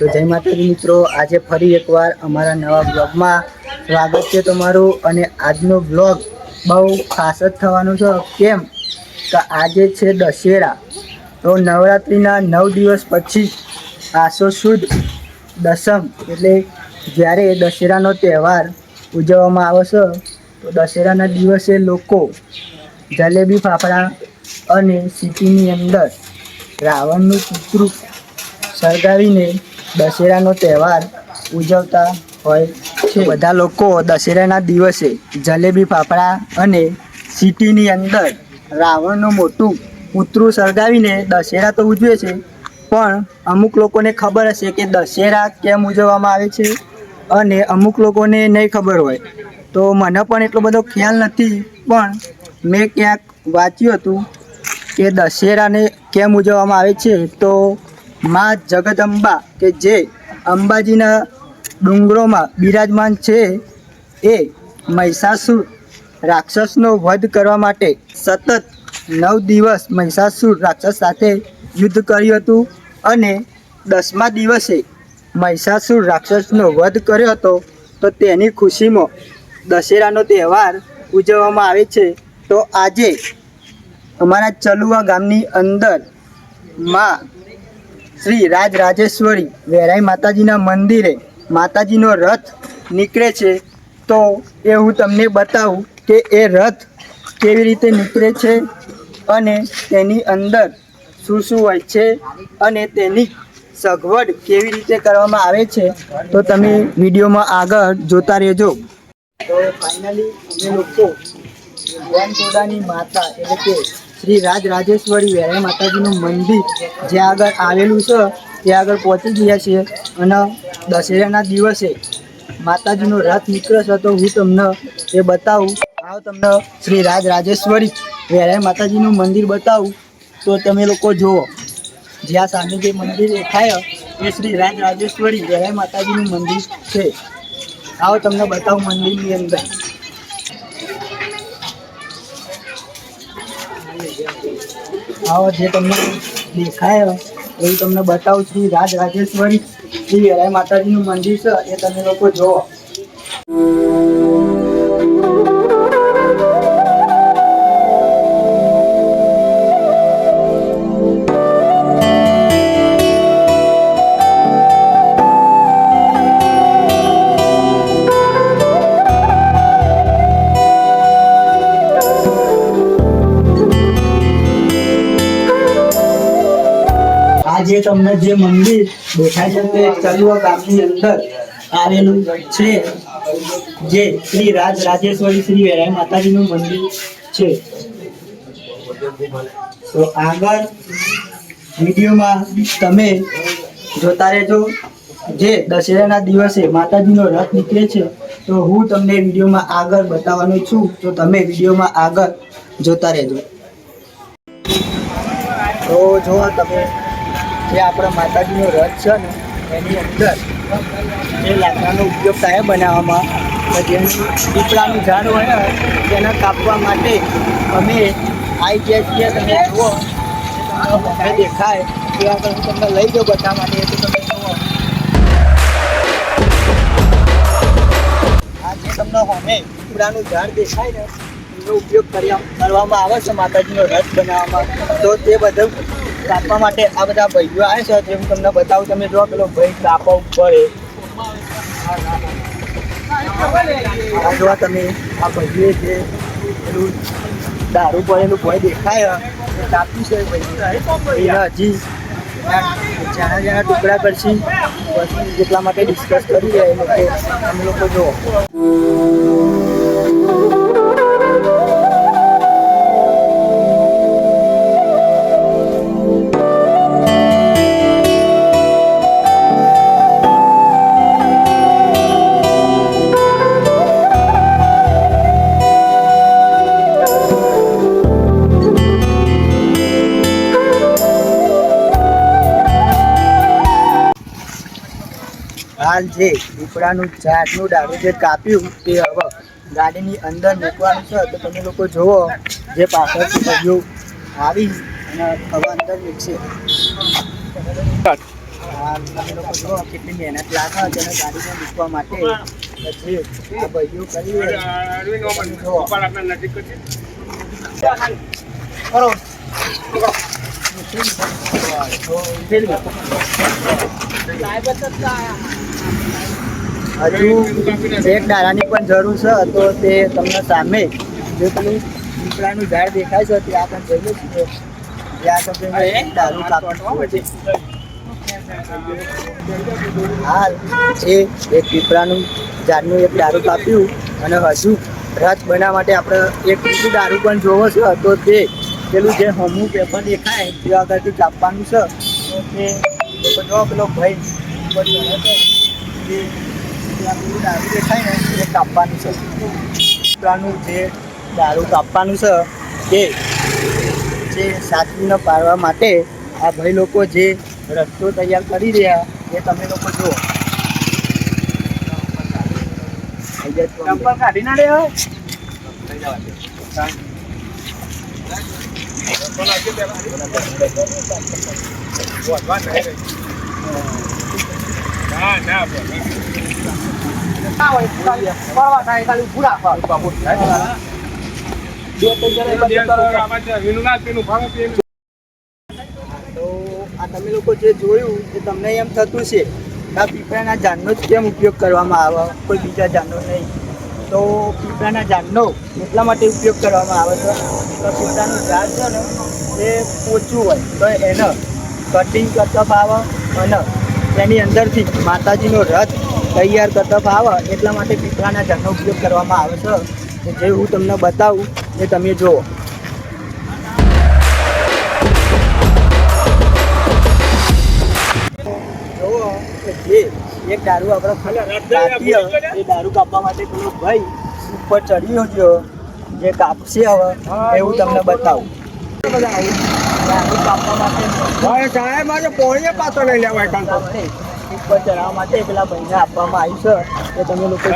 તો જય માતાજી મિત્રો, આજે ફરી એકવાર અમારા નવા બ્લોગમાં સ્વાગત છે તમારું અને આજનો બ્લોગ બહુ ખાસ જ થવાનો છે. કેમ? કે આજે છે દશેરા. તો નવરાત્રિના નવ દિવસ પછી આસો સુદ દસમ, એટલે જ્યારે દશેરાનો તહેવાર ઉજવવામાં આવે છે, તો દશેરાના દિવસે લોકો જલેબી, ફાફડા અને સિટીની અંદર રાવણનું ચિત્રું સળગાવીને દશેરાનો તહેવાર ઉજવતા હોય છે. બધા લોકો દશેરાના દિવસે જલેબી, ફાફડા અને સિટીની અંદર રાવણનું મોટું પૂતરું સળગાવીને દશેરા તો ઉજવે છે. પણ અમુક લોકોને ખબર હશે કે દશેરા કેમ ઉજવવામાં આવે છે અને અમુક લોકોને નહીં ખબર હોય. તો મને પણ એટલો બધો ખ્યાલ નથી, પણ મેં ક્યાંક વાંચ્યું હતું કે દશેરાને કેમ ઉજવવામાં આવે છે. તો માં જગદંબા કે જે અંબાજીના ડુંગરોમાં બિરાજમાન છે, એ મહિષાસુર રાક્ષસનો વધ કરવા માટે સતત નવ દિવસ મહિષાસુર રાક્ષસ સાથે યુદ્ધ કર્યું હતું અને દસમા દિવસે મહિષાસુર રાક્ષસનો વધ કર્યો હતો, તો તેની ખુશીમાં દશેરાનો તહેવાર ઉજવવામાં આવે છે. તો આજે અમારા ચલુવા ગામની અંદરમાં શ્રી રાજ રાજેશ્વરી વેરાઈ માતાજીના મંદિરે માતાજીનો રથ નીકળે છે. તો એ હું તમને બતાવું કે એ રથ કેવી રીતે નીકળે છે અને તેની અંદર શું શું હોય છે અને તેની સગવડ કેવી રીતે કરવામાં આવે છે તો તમે વિડીયોમાં આગળ જોતા રહેજો. તો ફાઇનલી અમે લોકો માતા એટલે કે શ્રી રાજ રાજેશ્વરી વેરાઈ માતાજીનું મંદિર જ્યાં આગળ આવેલું છે, ત્યાં આગળ પહોંચી ગયા છીએ અને દશેરાના દિવસે માતાજીનો રથ નીકળશે તો હું તમને એ બતાવું. આવો તમને શ્રી રાજ રાજેશ્વરી વેરાઈ માતાજીનું મંદિર બતાવું. તો તમે લોકો જુઓ, જ્યાં સામે જે મંદિર દેખાય, એ શ્રી રાજ રાજેશ્વરી વેરાઈ માતાજીનું મંદિર છે. આવો તમને બતાવું મંદિરની અંદર. આવો જે તમને દેખાય, એવું તમને બતાવું છું. રાજ રાજેશ્વરી શ્રી વેરાઈ માતાજીનું મંદિર છે. એ તમે લોકો જુઓ. તમને જે મંદિર દેખાય છે તે ચલુવા ગામની અંદર આવેલું છે, જે શ્રી રાજ રાજેશ્વરી શ્રી વેરાઈ માતાજીનું મંદિર છે. તો આગળ વિડીયોમાં તમે જોતા રહેજો. જે દશેરાના દિવસે માતાજીનો રથ નીકળે છે, તો હું તમને વિડીયોમાં આગળ બતાવવાનો છું. તો તમે વિડીયોમાં આગળ જોતા રહેજો. તો જો તમે જે આપણા માતાજીનો રથ છે ને, એની અંદર એ લાકડાનો ઉપયોગ થાય બનાવવામાં જેમ પીપળાનું ઝાડ હોય તેના કાપવા માટે અમે આવી ગયા છીએ તમે જુઓ તમને દેખાય, એ આગળ હું તમને લઈ જાઉં બધા માટે તો તમે જુઓ. આજે તમને હોમે પીપળાનું ઝાડ દેખાય ને, એનો ઉપયોગ કરવામાં આવે છે માતાજીનો રથ બનાવવામાં. તો તે બધું કાપવા માટે આ બધા ભાઈઓ આવે છે. જે હું તમને બતાવું, તમે જો પેલો ભાઈ કાપવા ઉપર આ જોવા તમે, આ ભાઈએ જે પેલું દારૂ પડેલું ભય દેખાય કાપ્યું છે ભાઈ હજી જાણા જાણા ટુકડા કરશી. પછી જેટલા માટે ડિસ્કસ કરી રહ્યા એ લોકો. અમે લોકો જો હાલ જે પીપળાનું ઝાડનું ડાળું જે કાપ્યું તે હવે ગાડીની અંદર મૂકવાનું છે. તો તમે લોકો જુઓ જે પાછળથી ભાઈઓ આવી અને હવે અંદર મૂકશે કેટલી મહેનત લાગે તેને ગાડીને મૂકવા માટે. પછી આ કરો. હજુ એક દાડાની પણ જરૂર છે, તો તે તમને સામે જે પેલું પીપળાનું ઝાડ દેખાય છે, તે આપણે જઈએ છીએ ત્યાં તમને એક દારૂ કાપવાનું હાલ એ એક પીપળાનું ઝાડનું એક દારૂ કાપ્યું અને હજુ રથ બનાવવા માટે આપણે એક બીજું દારૂ પણ જોવો છે, તો તે પેલું જે હમું પેપર દેખાય તે આગળથી કાપવાનું છે, તો પેલો ભાઈ. ત્યાં પેલું દારૂ દેખાય ને એ કાપવાનું છે પીપળાનું જે દારૂ કાપવાનું છે એ જે સાચવીને પાડવા માટે આ ભાઈ લોકો જે રસ્તો તૈયાર કરી રહ્યા એ તમે લોકો જુઓ કાઢી ના રહ્યો તો આ તમે લોકો જે જોયું એ તમને એમ થતું છે આ પીપળાના જાનનો જ કેમ ઉપયોગ કરવામાં આવે કોઈ બીજા જાનનો નહીં તો પીપળાના જાનનો એટલા માટે ઉપયોગ કરવામાં આવે છે? તો પીપળાનું ઝાડ છે ને, એ ઓછું હોય, તો એને કટિંગ કરતા આવે અને તેની અંદરથી માતાજીનો રથ તૈયાર કરતા આવે એટલા માટે પીપળાના ઝાડનો ઉપયોગ કરવામાં આવે છે. જે હું તમને બતાવું, એ તમે જુઓ. કે જે એક દારૂ આપણે એ દારૂ કાપવા માટે પેલો ભાઈ ઉપર ચડ્યો છે, જે કાપશે હવે, એવું તમને બતાવું. દારૂ કાપવા માટે ઉપર ચડાવવા માટે પેલા ભાઈને આપવામાં આવ્યું છે એ તમે લોકો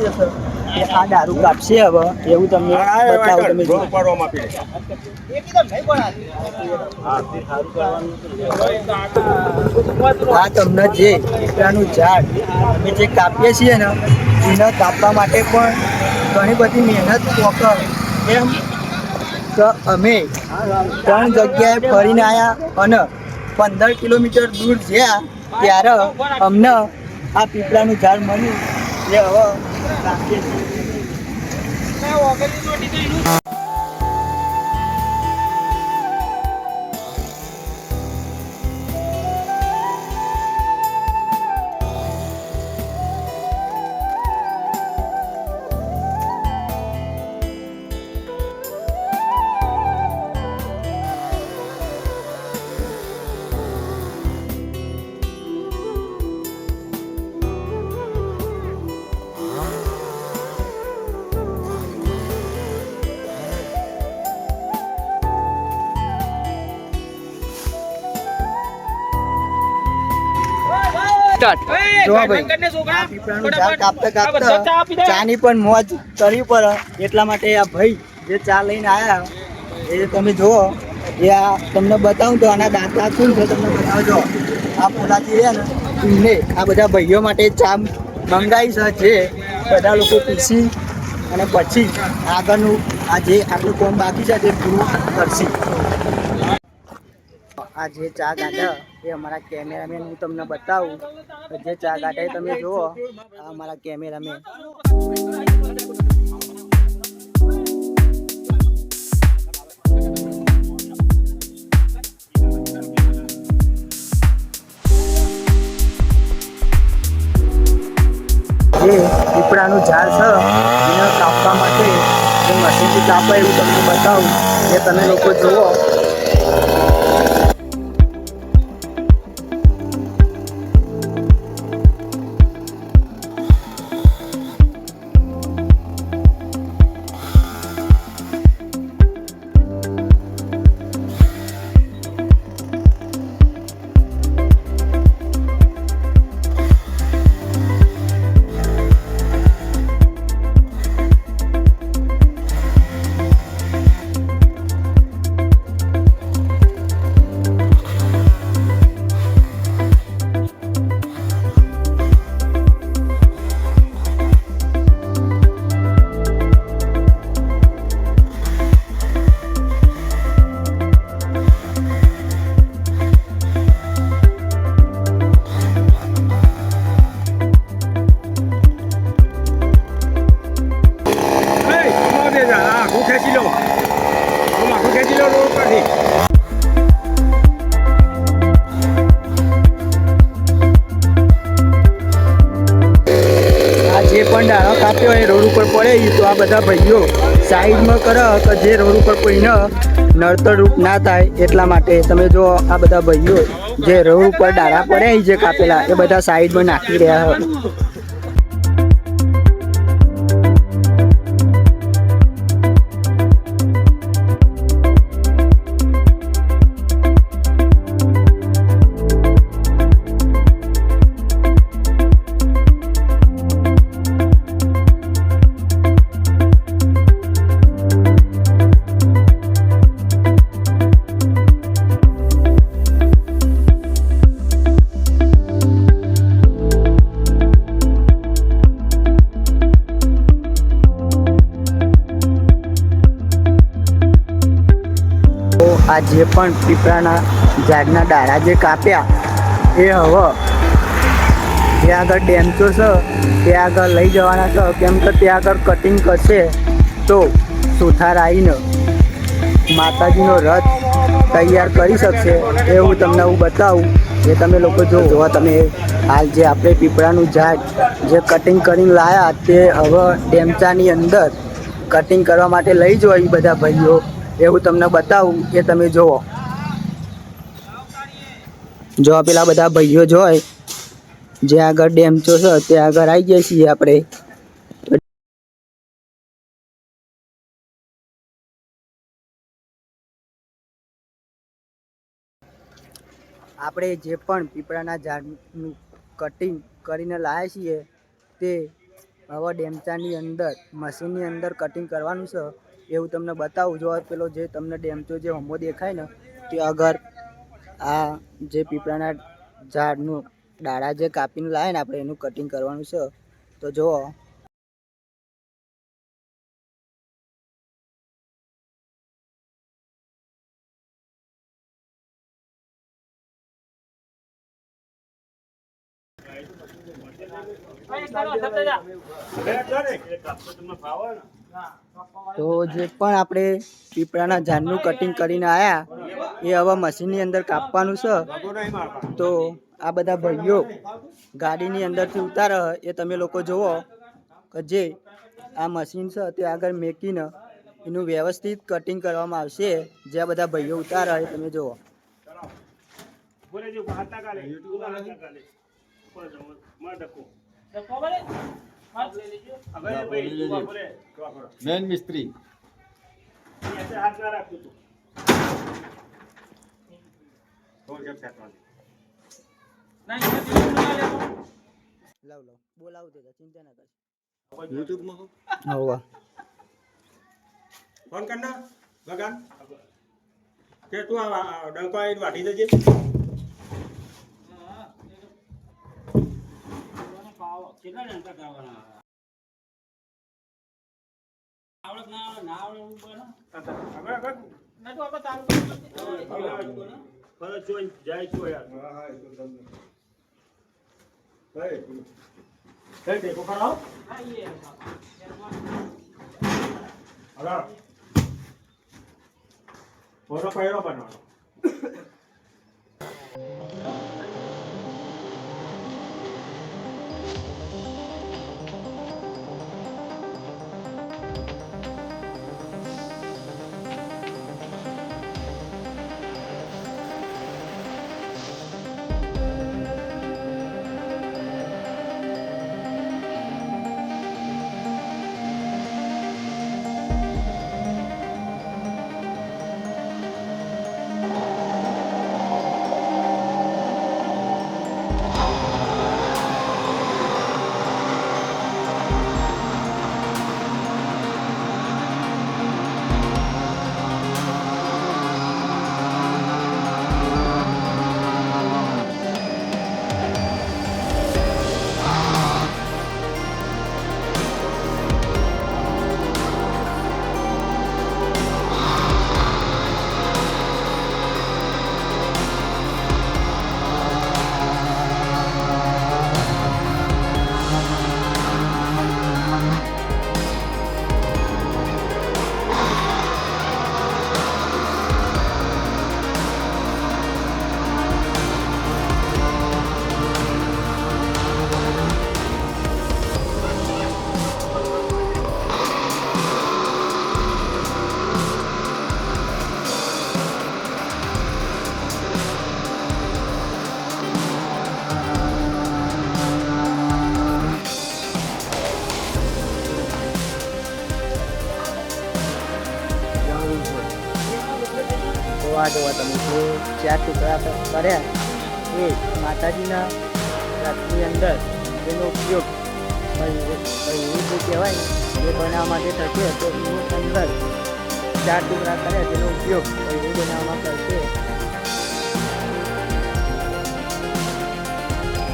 જશે કે આ દારૂ કાપશે હવે એવું તમને બતાવું તમે. આ તમને જે પીપળાનું ઝાડ અમે જે કાપીએ છીએ ને એને કાપવા માટે પણ ઘણી બધી મહેનત પોકર એમ તો અમે ત્રણ જગ્યાએ ફરીને આવ્યા અને પંદર કિલોમીટર દૂર જ્યાં ત્યારે અમને આ પીપળાનું ઝાડ મળ્યું. જે હવે રાખીએ છીએ. જો ભાઈ. પીપળાનું ઝાડ કાપતા કાપતા ચાની પણ મોજ તરી પર એટલા માટે આ ભાઈ જે ચા લઈને આવ્યા એ તમે જુઓ એ આ તમને બતાવું તો આના દાંતા શું છે તમને બતાવજો. આ પોલાથી રહ્યા ને એમને આ બધા ભાઈઓ માટે ચા મંગાવી છે જે બધા લોકો પીસી અને પછી આગળનું આ જે આપણું કોમ બાકી છે તે પૂરું કરશે. આ જે ચા ગાડા એ અમારા કેમેરામેન હું તમને બતાવું. જે ચા કાઢે તમે જુઓ. આ અમારા કેમેરામેન. જે પીપળાનું ઝાડ છે. એને કાપવા માટે જે મશીનથી કાપે એવું તમને બતાવું. જે તમે લોકો જુઓ. જે રોડ ઉપર કોઈને નડતર રૂપ ના થાય એટલા માટે તમે જો આ બધા ભાઈઓ જે રોડ ઉપર ડાળા પડ્યા જે કાપેલા, એ બધા સાઈડમાં નાખી રહ્યા હોય. જે પણ પીપળાના ઝાડના ડાળા જે કાપ્યા, એ હવે ત્યાં આગળ ડેમચો છે ત્યાં આગળ લઈ જવાના છે. કેમ કે ત્યાં આગળ કટિંગ કરશે તો સુથાર આવીને માતાજીનો રથ તૈયાર કરી શકશે. એ હું તમને હું બતાવું. જે તમે લોકો જો જોવા તમે હાલ જે આપણે પીપળાનું ઝાડ જે કટિંગ કરીને લાયા, તે હવે ડેમચાની અંદર કટિંગ કરવા માટે લઈ જવા એ બધા ભાઈઓ. એવું તમને બતાવું, એ તમે જુઓ. જો પેલા બધા ભાઈઓ જોય જે આગળ ડેમચો છે, તે આગળ આવી જઈએ છીએ આપણે. આપણે જે પણ પીપળાના ઝાડનું કટિંગ કરીને લાવ્યા છીએ, તે હવે ડેમચાની અંદર, મશીનની અંદર કટિંગ કરવાનું છે. એવું તમને બતાવું જો પેલો જે તમને ડેમતો જે હમો દેખાય ને તે અગર આ જે પીપળાના ઝાડનું ડાળા જે કાપીને લાવે ને આપણે એનું કટિંગ કરવાનું છે. તો જુઓ. તો જે પણ આપણે પીપળાના ઝાડનું કટિંગ કરીને આવ્યા એ હવે મશીનની અંદર કાપવાનું છે. તો આ બધા ભાઈઓ ગાડીની અંદરથી ઉતારે એ તમે લોકો જુઓ કે જે આ મશીન છે તે આગળ મેકીને એનું વ્યવસ્થિત કટિંગ કરવામાં આવશે. જે આ બધા ભાઈઓ ઉતારે એ તમે જુઓ. મેન મિસ્ત્રી. લાવ લાવ. બોલાવું તે ચિંતા ના હોવા ફોન કર ના બગાન કે તું આ આ ડંકો આવીને વાટી દેજે. આગળ, આગળ. ફરજ જોઈને જાય છો યાર. કઈ ટેકો કરાવો હલો ફોટો પહેરો બનાવો આ જોવા તમે. જે ચાર ટુકડા કર્યા, એ માતાજીના રાત્રિ અંદર એનો ઉપયોગ એવું જે કહેવાય ને, એ બનાવવા માટે થશે, તો એની અંદર ચાર ટુકડા કર્યા, તેનો ઉપયોગ એવું બનાવવામાં